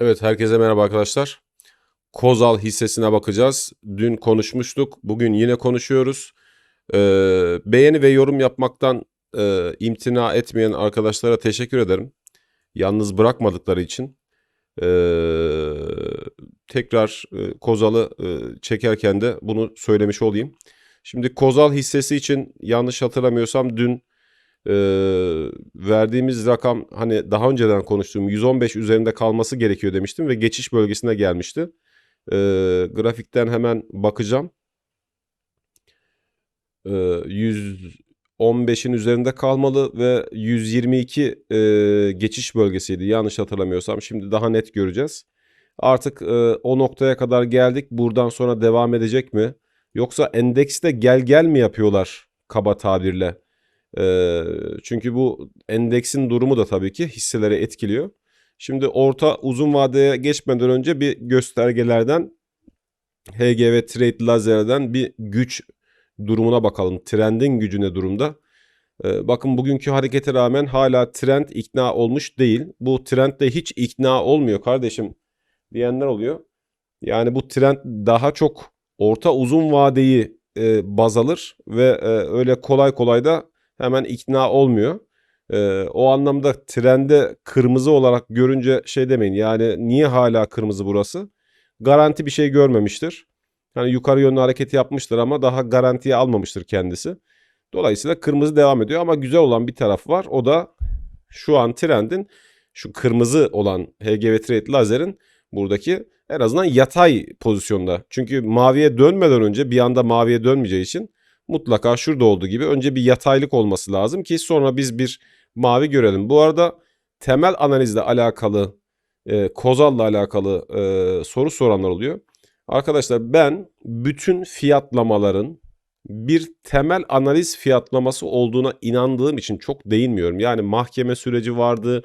Evet, herkese merhaba arkadaşlar. Kozal hissesine bakacağız. Dün konuşmuştuk, bugün yine konuşuyoruz. Ee, beğeni ve yorum yapmaktan e, imtina etmeyen arkadaşlara teşekkür ederim. Yalnız bırakmadıkları için. Ee, tekrar e, Kozal'ı e, çekerken de bunu söylemiş olayım. Şimdi Kozal hissesi için yanlış hatırlamıyorsam dün e, verdiğimiz rakam hani daha önceden konuştuğum 115 üzerinde kalması gerekiyor demiştim ve geçiş bölgesine gelmişti. E, grafikten hemen bakacağım. E, 115'in üzerinde kalmalı ve 122 e, geçiş bölgesiydi yanlış hatırlamıyorsam. Şimdi daha net göreceğiz. Artık e, o noktaya kadar geldik. Buradan sonra devam edecek mi? Yoksa endekste gel gel mi yapıyorlar kaba tabirle? Çünkü bu endeksin durumu da tabii ki hisseleri etkiliyor. Şimdi orta uzun vadeye geçmeden önce bir göstergelerden HGV Trade Lazer'den bir güç durumuna bakalım. Trendin gücü ne durumda? Bakın bugünkü harekete rağmen hala trend ikna olmuş değil. Bu trend de hiç ikna olmuyor kardeşim diyenler oluyor. Yani bu trend daha çok orta uzun vadeyi e, baz alır ve öyle kolay kolay da hemen ikna olmuyor. Ee, o anlamda trende kırmızı olarak görünce şey demeyin yani niye hala kırmızı burası? Garanti bir şey görmemiştir. Hani yukarı yönlü hareket yapmıştır ama daha garantiye almamıştır kendisi. Dolayısıyla kırmızı devam ediyor ama güzel olan bir taraf var. O da şu an trendin şu kırmızı olan HGV Trade Lazer'in buradaki en azından yatay pozisyonda. Çünkü maviye dönmeden önce bir anda maviye dönmeyeceği için mutlaka şurada olduğu gibi önce bir yataylık olması lazım ki sonra biz bir mavi görelim. Bu arada temel analizle alakalı, e, Kozal'la alakalı e, soru soranlar oluyor. Arkadaşlar ben bütün fiyatlamaların bir temel analiz fiyatlaması olduğuna inandığım için çok değinmiyorum. Yani mahkeme süreci vardı.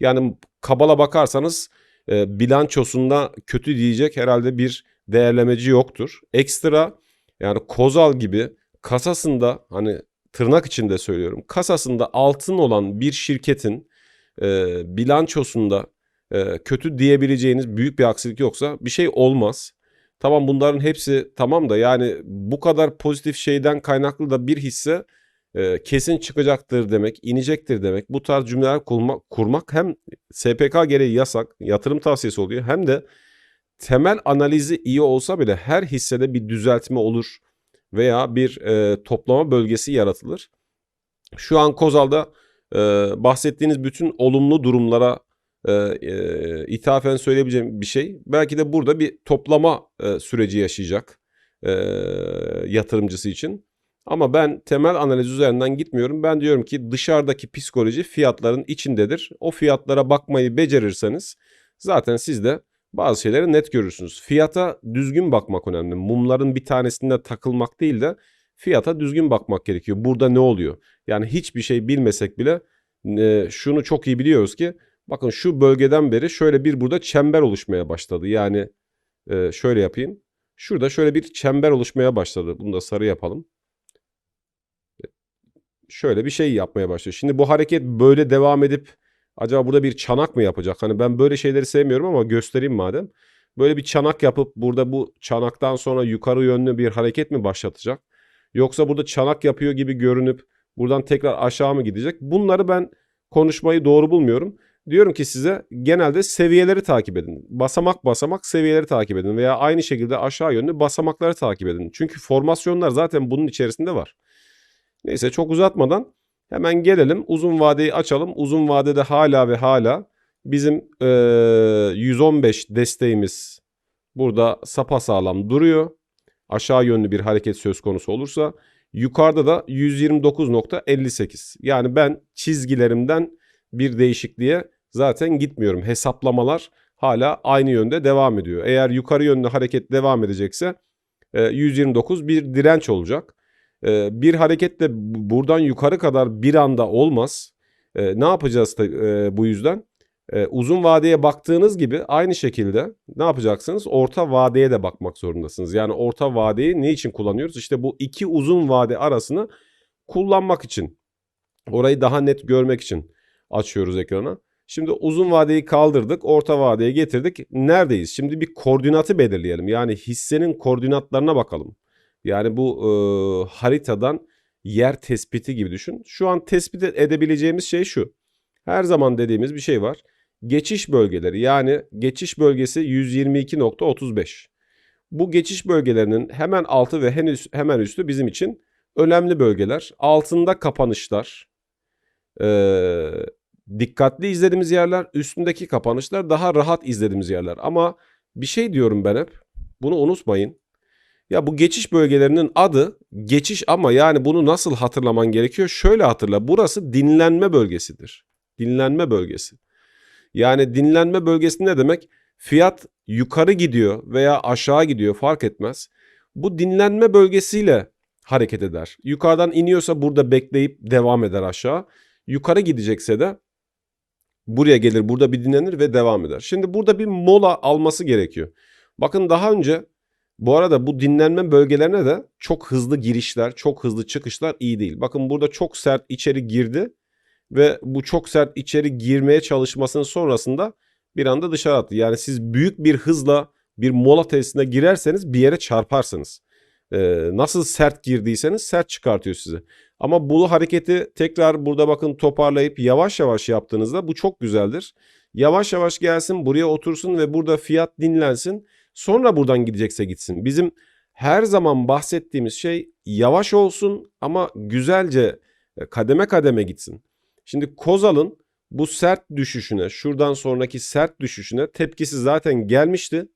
Yani kabala bakarsanız e, bilançosunda kötü diyecek herhalde bir değerlemeci yoktur. Ekstra yani Kozal gibi kasasında hani tırnak içinde söylüyorum kasasında altın olan bir şirketin e, bilançosunda e, kötü diyebileceğiniz büyük bir aksilik yoksa bir şey olmaz. Tamam bunların hepsi tamam da yani bu kadar pozitif şeyden kaynaklı da bir hisse e, kesin çıkacaktır demek, inecektir demek. Bu tarz cümleler kurmak, kurmak hem SPK gereği yasak, yatırım tavsiyesi oluyor hem de temel analizi iyi olsa bile her hissede bir düzeltme olur veya bir e, toplama bölgesi yaratılır. Şu an Kozal'da e, bahsettiğiniz bütün olumlu durumlara e, e, ithafen söyleyebileceğim bir şey. Belki de burada bir toplama e, süreci yaşayacak e, yatırımcısı için. Ama ben temel analiz üzerinden gitmiyorum. Ben diyorum ki dışarıdaki psikoloji fiyatların içindedir. O fiyatlara bakmayı becerirseniz zaten siz de bazı şeyleri net görürsünüz. Fiyata düzgün bakmak önemli. Mumların bir tanesinde takılmak değil de fiyata düzgün bakmak gerekiyor. Burada ne oluyor? Yani hiçbir şey bilmesek bile e, şunu çok iyi biliyoruz ki bakın şu bölgeden beri şöyle bir burada çember oluşmaya başladı. Yani e, şöyle yapayım. Şurada şöyle bir çember oluşmaya başladı. Bunu da sarı yapalım. Şöyle bir şey yapmaya başlıyor. Şimdi bu hareket böyle devam edip Acaba burada bir çanak mı yapacak? Hani ben böyle şeyleri sevmiyorum ama göstereyim madem. Böyle bir çanak yapıp burada bu çanaktan sonra yukarı yönlü bir hareket mi başlatacak? Yoksa burada çanak yapıyor gibi görünüp buradan tekrar aşağı mı gidecek? Bunları ben konuşmayı doğru bulmuyorum. Diyorum ki size genelde seviyeleri takip edin. Basamak basamak seviyeleri takip edin veya aynı şekilde aşağı yönlü basamakları takip edin. Çünkü formasyonlar zaten bunun içerisinde var. Neyse çok uzatmadan Hemen gelelim uzun vadeyi açalım. Uzun vadede hala ve hala bizim e, 115 desteğimiz burada sapasağlam duruyor. Aşağı yönlü bir hareket söz konusu olursa yukarıda da 129.58. Yani ben çizgilerimden bir değişikliğe zaten gitmiyorum. Hesaplamalar hala aynı yönde devam ediyor. Eğer yukarı yönlü hareket devam edecekse 129 bir direnç olacak bir hareketle buradan yukarı kadar bir anda olmaz. ne yapacağız da, bu yüzden? uzun vadeye baktığınız gibi aynı şekilde ne yapacaksınız? Orta vadeye de bakmak zorundasınız. Yani orta vadeyi ne için kullanıyoruz? İşte bu iki uzun vade arasını kullanmak için. Orayı daha net görmek için açıyoruz ekrana. Şimdi uzun vadeyi kaldırdık, orta vadeye getirdik. Neredeyiz? Şimdi bir koordinatı belirleyelim. Yani hissenin koordinatlarına bakalım. Yani bu e, haritadan yer tespiti gibi düşün. Şu an tespit edebileceğimiz şey şu. Her zaman dediğimiz bir şey var. Geçiş bölgeleri yani geçiş bölgesi 122.35. Bu geçiş bölgelerinin hemen altı ve henüz hemen üstü bizim için önemli bölgeler. Altında kapanışlar, ee, dikkatli izlediğimiz yerler, üstündeki kapanışlar daha rahat izlediğimiz yerler. Ama bir şey diyorum ben hep, bunu unutmayın. Ya bu geçiş bölgelerinin adı geçiş ama yani bunu nasıl hatırlaman gerekiyor? Şöyle hatırla. Burası dinlenme bölgesidir. Dinlenme bölgesi. Yani dinlenme bölgesi ne demek? Fiyat yukarı gidiyor veya aşağı gidiyor fark etmez. Bu dinlenme bölgesiyle hareket eder. Yukarıdan iniyorsa burada bekleyip devam eder aşağı. Yukarı gidecekse de buraya gelir, burada bir dinlenir ve devam eder. Şimdi burada bir mola alması gerekiyor. Bakın daha önce bu arada bu dinlenme bölgelerine de çok hızlı girişler, çok hızlı çıkışlar iyi değil. Bakın burada çok sert içeri girdi ve bu çok sert içeri girmeye çalışmasının sonrasında bir anda dışarı attı. Yani siz büyük bir hızla bir mola testine girerseniz bir yere çarparsınız. Ee, nasıl sert girdiyseniz sert çıkartıyor sizi. Ama bu hareketi tekrar burada bakın toparlayıp yavaş yavaş yaptığınızda bu çok güzeldir. Yavaş yavaş gelsin buraya otursun ve burada fiyat dinlensin. Sonra buradan gidecekse gitsin. Bizim her zaman bahsettiğimiz şey yavaş olsun ama güzelce e, kademe kademe gitsin. Şimdi Kozal'ın bu sert düşüşüne, şuradan sonraki sert düşüşüne tepkisi zaten gelmişti.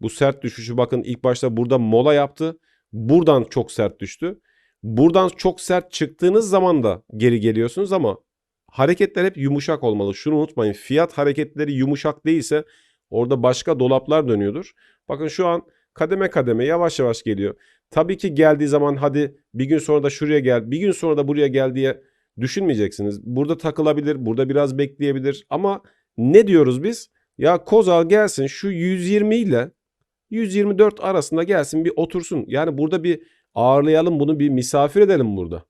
Bu sert düşüşü bakın ilk başta burada mola yaptı. Buradan çok sert düştü. Buradan çok sert çıktığınız zaman da geri geliyorsunuz ama hareketler hep yumuşak olmalı. Şunu unutmayın. Fiyat hareketleri yumuşak değilse orada başka dolaplar dönüyordur. Bakın şu an kademe kademe yavaş yavaş geliyor. Tabii ki geldiği zaman hadi bir gün sonra da şuraya gel, bir gün sonra da buraya gel diye düşünmeyeceksiniz. Burada takılabilir, burada biraz bekleyebilir ama ne diyoruz biz? Ya Kozal gelsin şu 120 ile 124 arasında gelsin bir otursun. Yani burada bir ağırlayalım bunu bir misafir edelim burada.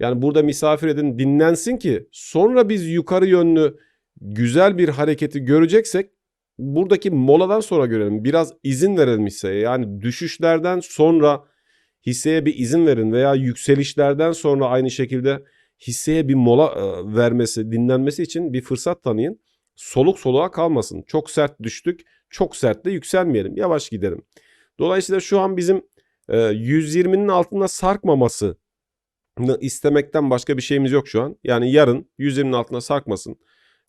Yani burada misafir edin dinlensin ki sonra biz yukarı yönlü güzel bir hareketi göreceksek buradaki moladan sonra görelim. Biraz izin verelim hisseye. Yani düşüşlerden sonra hisseye bir izin verin veya yükselişlerden sonra aynı şekilde hisseye bir mola e, vermesi, dinlenmesi için bir fırsat tanıyın. Soluk soluğa kalmasın. Çok sert düştük, çok sert de yükselmeyelim. Yavaş gidelim. Dolayısıyla şu an bizim e, 120'nin altında sarkmaması istemekten başka bir şeyimiz yok şu an. Yani yarın 120'nin altına sarkmasın.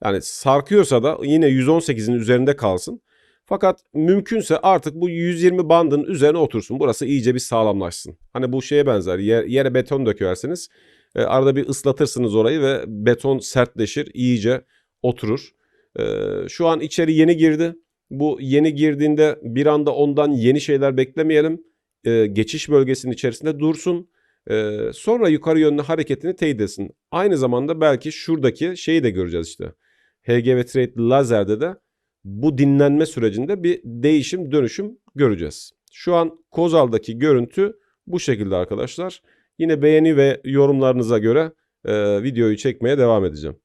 Yani sarkıyorsa da yine 118'in üzerinde kalsın. Fakat mümkünse artık bu 120 bandın üzerine otursun. Burası iyice bir sağlamlaşsın. Hani bu şeye benzer. Yer, yere beton dökersiniz. E, arada bir ıslatırsınız orayı ve beton sertleşir, iyice oturur. E, şu an içeri yeni girdi. Bu yeni girdiğinde bir anda ondan yeni şeyler beklemeyelim. E, geçiş bölgesinin içerisinde dursun. Sonra yukarı yönlü hareketini teyit etsin. Aynı zamanda belki şuradaki şeyi de göreceğiz işte. HGV Trade Lazer'de de bu dinlenme sürecinde bir değişim dönüşüm göreceğiz. Şu an Kozal'daki görüntü bu şekilde arkadaşlar. Yine beğeni ve yorumlarınıza göre e, videoyu çekmeye devam edeceğim.